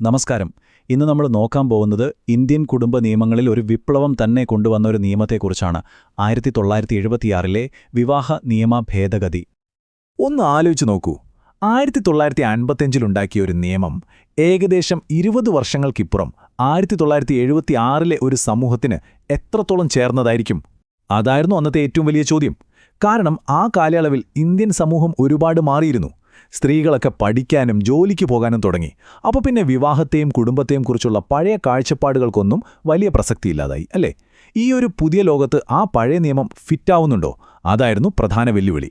നമസ്കാരം. ഇന്ന് നമ്മൾ നോക്കാൻ പോകുന്നത് ഇന്ത്യൻ കുടുംബ നിയമങ്ങളിൽ ഒരു വിപ്ലവം തന്നെ കൊണ്ടുവന്ന ഒരു നിയമത്തെക്കുറിച്ചാണ്. ആയിരത്തി തൊള്ളായിരത്തി എഴുപത്തിയാറിലെ വിവാഹ നിയമ ഭേദഗതി ഒന്ന് ആലോചിച്ച് നോക്കൂ. ആയിരത്തി തൊള്ളായിരത്തി അൻപത്തിയഞ്ചിലുണ്ടാക്കിയ ഒരു നിയമം ഏകദേശം ഇരുപത് വർഷങ്ങൾക്കിപ്പുറം ആയിരത്തി തൊള്ളായിരത്തി എഴുപത്തി ആറിലെ ഒരു സമൂഹത്തിന് എത്രത്തോളം ചേർന്നതായിരിക്കും? അതായിരുന്നു അന്നത്തെ ഏറ്റവും വലിയ ചോദ്യം. കാരണം ആ കാലയളവിൽ ഇന്ത്യൻ സമൂഹം ഒരുപാട് മാറിയിരുന്നു. സ്ത്രീകളൊക്കെ പഠിക്കാനും ജോലിക്ക് പോകാനും തുടങ്ങി. അപ്പോൾ പിന്നെ വിവാഹത്തെയും കുടുംബത്തെയും കുറിച്ചുള്ള പഴയ കാഴ്ചപ്പാടുകൾക്കൊന്നും വലിയ പ്രസക്തിയില്ലാതായി അല്ലേ? ഈ ഒരു പുതിയ ലോകത്ത് ആ പഴയ നിയമം ഫിറ്റാവുന്നുണ്ടോ? അതായിരുന്നു പ്രധാന വെല്ലുവിളി.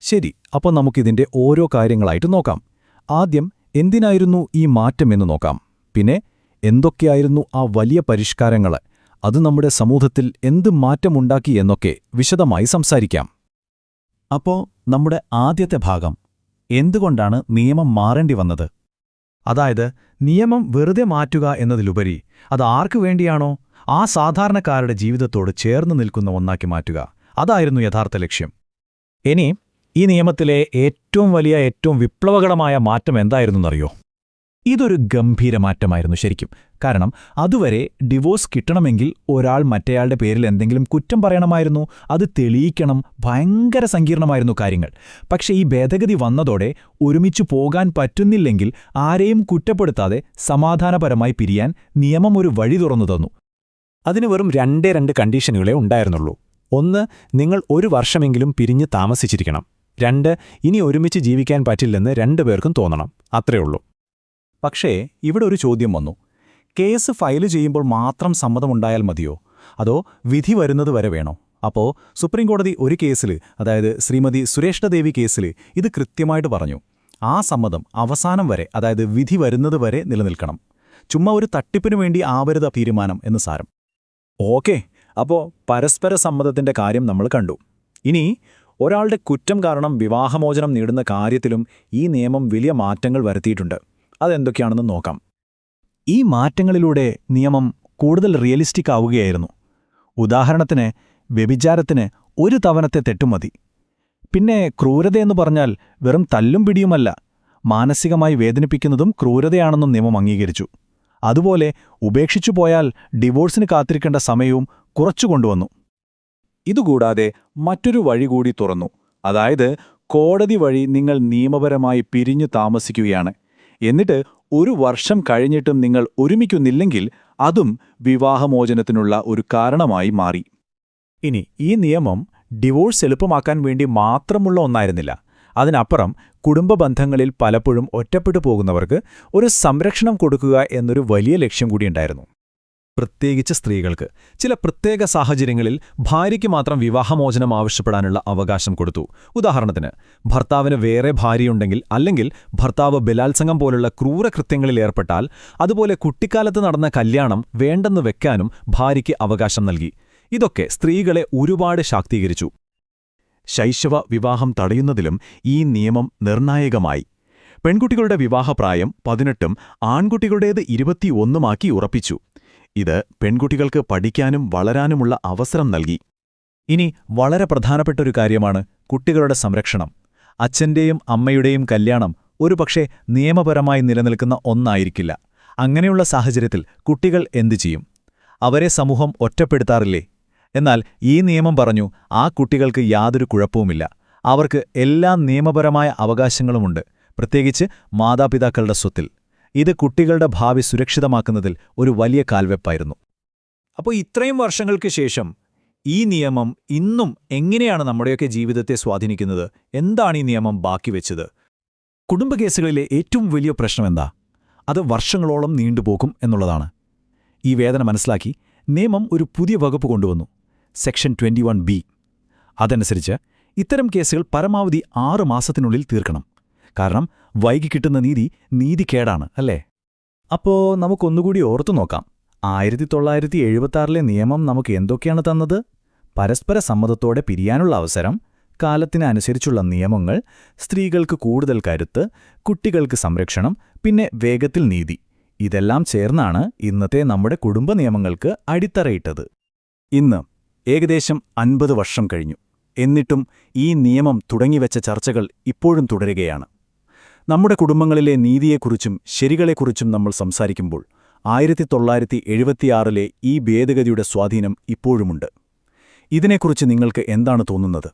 ശരി അപ്പോൾ നമുക്കിതിന്റെ ഓരോ കാര്യങ്ങളായിട്ട് നോക്കാം. ആദ്യം എന്തിനായിരുന്നു ഈ മാറ്റം എന്ന് നോക്കാം. പിന്നെ എന്തൊക്കെയായിരുന്നു ആ വലിയ പരിഷ്കാരങ്ങൾ അത് നമ്മുടെ സമൂഹത്തിൽ എന്ത് മാറ്റമുണ്ടാക്കി എന്നൊക്കെ വിശദമായി സംസാരിക്കാം. അപ്പോ നമ്മുടെ ആദ്യത്തെ ഭാഗം എന്തുകൊണ്ടാണ് നിയമം മാറേണ്ടി വന്നത്? അതായത് നിയമം വെറുതെ മാറ്റുക എന്നതിലുപരി അത് ആർക്കു വേണ്ടിയാണോ? ആ സാധാരണക്കാരുടെ ജീവിതത്തോട് ചേർന്ന് നിൽക്കുന്ന ഒന്നാക്കി മാറ്റുക. അതായിരുന്നു യഥാർത്ഥ ലക്ഷ്യം. ഇനി ഈ നിയമത്തിലെ ഏറ്റവും വലിയ ഏറ്റവും വിപ്ലവകരമായ മാറ്റം എന്തായിരുന്നു എന്തായിരുന്നെന്നറിയോ ഇതൊരു ഗംഭീര മാറ്റമായിരുന്നു ശരിക്കും. കാരണം അതുവരെ ഡിവോഴ്സ് കിട്ടണമെങ്കിൽ ഒരാൾ മറ്റേയാളുടെ പേരിൽ എന്തെങ്കിലും കുറ്റം പറയണമായിരുന്നു അത് തെളിയിക്കണം ഭയങ്കര സങ്കീർണമായിരുന്നു കാര്യങ്ങൾ. പക്ഷേ ഈ ഭേദഗതി വന്നതോടെ ഒരുമിച്ച് പോകാൻ പറ്റുന്നില്ലെങ്കിൽ ആരെയും കുറ്റപ്പെടുത്താതെ സമാധാനപരമായി പിരിയാൻ നിയമം ഒരു വഴി തുറന്നു തന്നു. അതിന് വെറും രണ്ടേ രണ്ട് കണ്ടീഷനുകളെ ഉണ്ടായിരുന്നുള്ളൂ. ഒന്ന് നിങ്ങൾ ഒരു വർഷമെങ്കിലും പിരിഞ്ഞ് താമസിച്ചിരിക്കണം. രണ്ട് ഇനി ഒരുമിച്ച് ജീവിക്കാൻ പറ്റില്ലെന്ന് രണ്ടുപേർക്കും തോന്നണം. അത്രയുള്ളൂ പക്ഷേ ഇവിടെ ഒരു ചോദ്യം വന്നു. കേസ് ഫയൽ ചെയ്യുമ്പോൾ മാത്രം സമ്മതമുണ്ടായാൽ മതിയോ? അതോ വിധി വരുന്നത് വരെ വേണോ? അപ്പോൾ സുപ്രീംകോടതി ഒരു കേസിൽ അതായത് ശ്രീമതി സുരേഷ്ഠദേവി കേസിൽ ഇത് കൃത്യമായിട്ട് പറഞ്ഞു. ആ സമ്മതം അവസാനം വരെ അതായത് വിധി വരുന്നത് വരെ നിലനിൽക്കണം. ചുമ്മാ ഒരു തട്ടിപ്പിനു വേണ്ടി ആവരുത തീരുമാനം എന്ന് സാരം. ഓക്കെ അപ്പോൾ പരസ്പര സമ്മതത്തിന്റെ കാര്യം നമ്മൾ കണ്ടു. ഇനി ഒരാളുടെ കുറ്റം കാരണം വിവാഹമോചനം നേടുന്ന കാര്യത്തിലും ഈ നിയമം വലിയ മാറ്റങ്ങൾ വരുത്തിയിട്ടുണ്ട്. അതെന്തൊക്കെയാണെന്ന് നോക്കാം. ഈ മാറ്റങ്ങളിലൂടെ നിയമം കൂടുതൽ റിയലിസ്റ്റിക് ആവുകയായിരുന്നു. ഉദാഹരണത്തിന് വ്യഭിചാരത്തിന് ഒരു തവണത്തെ തെറ്റുമതി പിന്നെ ക്രൂരതയെന്ന് പറഞ്ഞാൽ വെറും തല്ലും പിടിയുമല്ല മാനസികമായി വേദനിപ്പിക്കുന്നതും ക്രൂരതയാണെന്നും നിയമം അംഗീകരിച്ചു. അതുപോലെ ഉപേക്ഷിച്ചു പോയാൽ ഡിവോഴ്സിന് കാത്തിരിക്കേണ്ട സമയവും കുറച്ചു കൊണ്ടുവന്നു. ഇതുകൂടാതെ മറ്റൊരു വഴി കൂടി തുറന്നു. അതായത് കോടതി വഴി നിങ്ങൾ നിയമപരമായി പിരിഞ്ഞു താമസിക്കുകയാണ്. എന്നിട്ട് ഒരു വർഷം കഴിഞ്ഞിട്ടും നിങ്ങൾ ഒരുമിക്കുന്നില്ലെങ്കിൽ അതും വിവാഹമോചനത്തിനുള്ള ഒരു കാരണമായി മാറി. ഇനി ഈ നിയമം ഡിവോഴ്സ് എളുപ്പമാക്കാൻ വേണ്ടി മാത്രമുള്ള ഒന്നായിരുന്നില്ല. അതിനപ്പുറം കുടുംബ ബന്ധങ്ങളിൽ പലപ്പോഴും ഒറ്റപ്പെട്ടു പോകുന്നവർക്ക് ഒരു സംരക്ഷണം കൊടുക്കുക എന്നൊരു വലിയ ലക്ഷ്യം കൂടിയുണ്ടായിരുന്നു പ്രത്യേകിച്ച് സ്ത്രീകൾക്ക്. ചില പ്രത്യേക സാഹചര്യങ്ങളിൽ ഭാര്യയ്ക്ക് മാത്രം വിവാഹമോചനം ആവശ്യപ്പെടാനുള്ള അവകാശം കൊടുത്തു. ഉദാഹരണത്തിന് ഭർത്താവിന് വേറെ ഭാര്യയുണ്ടെങ്കിൽ അല്ലെങ്കിൽ ഭർത്താവ് ബലാത്സംഗം പോലുള്ള ക്രൂരകൃത്യങ്ങളിൽ ഏർപ്പെട്ടാൽ അതുപോലെ കുട്ടിക്കാലത്ത് നടന്ന കല്യാണം വേണ്ടെന്ന് വെക്കാനും ഭാര്യയ്ക്ക് അവകാശം നൽകി. ഇതൊക്കെ സ്ത്രീകളെ ഒരുപാട് ശാക്തീകരിച്ചു. ശൈശവ വിവാഹം തടയുന്നതിലും ഈ നിയമം നിർണായകമായി. പെൺകുട്ടികളുടെ വിവാഹപ്രായം പതിനെട്ടും ആൺകുട്ടികളുടേത് ഇരുപത്തിയൊന്നുമാക്കി ഉറപ്പിച്ചു. ഇത് പെൺകുട്ടികൾക്ക് പഠിക്കാനും വളരാനുമുള്ള അവസരം നൽകി. ഇനി വളരെ പ്രധാനപ്പെട്ട ഒരു കാര്യമാണ് കുട്ടികളുടെ സംരക്ഷണം. അച്ഛന്റെയും അമ്മയുടെയും കല്യാണം ഒരുപക്ഷെ നിയമപരമായി നിലനിൽക്കുന്ന ഒന്നായിരിക്കില്ല. അങ്ങനെയുള്ള സാഹചര്യത്തിൽ കുട്ടികൾ എന്തു ചെയ്യും? അവരെ സമൂഹം ഒറ്റപ്പെടുത്താറില്ലേ? എന്നാൽ ഈ നിയമം പറഞ്ഞു ആ കുട്ടികൾക്ക് യാതൊരു കുഴപ്പവുമില്ല. അവർക്ക് എല്ലാ നിയമപരമായ അവകാശങ്ങളുമുണ്ട്. പ്രത്യേകിച്ച് മാതാപിതാക്കളുടെ സ്വത്തിൽ. ഇത് കുട്ടികളുടെ ഭാവി സുരക്ഷിതമാക്കുന്നതിൽ ഒരു വലിയ കാൽവെപ്പായിരുന്നു. അപ്പോൾ ഇത്രയും വർഷങ്ങൾക്ക് ശേഷം ഈ നിയമം ഇന്നും എങ്ങനെയാണ് നമ്മുടെയൊക്കെ ജീവിതത്തെ സ്വാധീനിക്കുന്നത്? എന്താണ് ഈ നിയമം ബാക്കി വെച്ചത്? കുടുംബകേസുകളിലെ ഏറ്റവും വലിയ പ്രശ്നം എന്താ? അത് വർഷങ്ങളോളം നീണ്ടുപോകും എന്നുള്ളതാണ്. ഈ വേദന മനസ്സിലാക്കി നിയമം ഒരു പുതിയ വകുപ്പ് കൊണ്ടുവന്നു സെക്ഷൻ 21 വൺ ബി. അതനുസരിച്ച് ഇത്തരം കേസുകൾ പരമാവധി ആറ് മാസത്തിനുള്ളിൽ തീർക്കണം. കാരണം വൈകി കിട്ടുന്ന നീതി നീതികേടാണ് അല്ലേ? അപ്പോ നമുക്കൊന്നുകൂടി ഓർത്തു നോക്കാം. ആയിരത്തി തൊള്ളായിരത്തി എഴുപത്താറിലെ നിയമം നമുക്ക് എന്തൊക്കെയാണ് തന്നത്? പരസ്പര സമ്മതത്തോടെ പിരിയാനുള്ള അവസരം കാലത്തിനനുസരിച്ചുള്ള നിയമങ്ങൾ സ്ത്രീകൾക്ക് കൂടുതൽ കരുത്ത് കുട്ടികൾക്ക് സംരക്ഷണം പിന്നെ വേഗത്തിൽ നീതി. ഇതെല്ലാം ചേർന്നാണ് ഇന്നത്തെ നമ്മുടെ കുടുംബ നിയമങ്ങൾക്ക് അടിത്തറയിട്ടത്. ഇന്ന് ഏകദേശം അൻപത് വർഷം കഴിഞ്ഞു. എന്നിട്ടും ഈ നിയമം തുടങ്ങിവെച്ച ചർച്ചകൾ ഇപ്പോഴും തുടരുകയാണ്. നമ്മുടെ കുടുംബങ്ങളിലെ നീതിയെക്കുറിച്ചും ശരികളെക്കുറിച്ചും നമ്മൾ സംസാരിക്കുമ്പോൾ ആയിരത്തി തൊള്ളായിരത്തി എഴുപത്തിയാറിലെ ഈ ഭേദഗതിയുടെ സ്വാധീനം ഇപ്പോഴുമുണ്ട്. ഇതിനെക്കുറിച്ച് നിങ്ങൾക്ക് എന്താണ് തോന്നുന്നത്?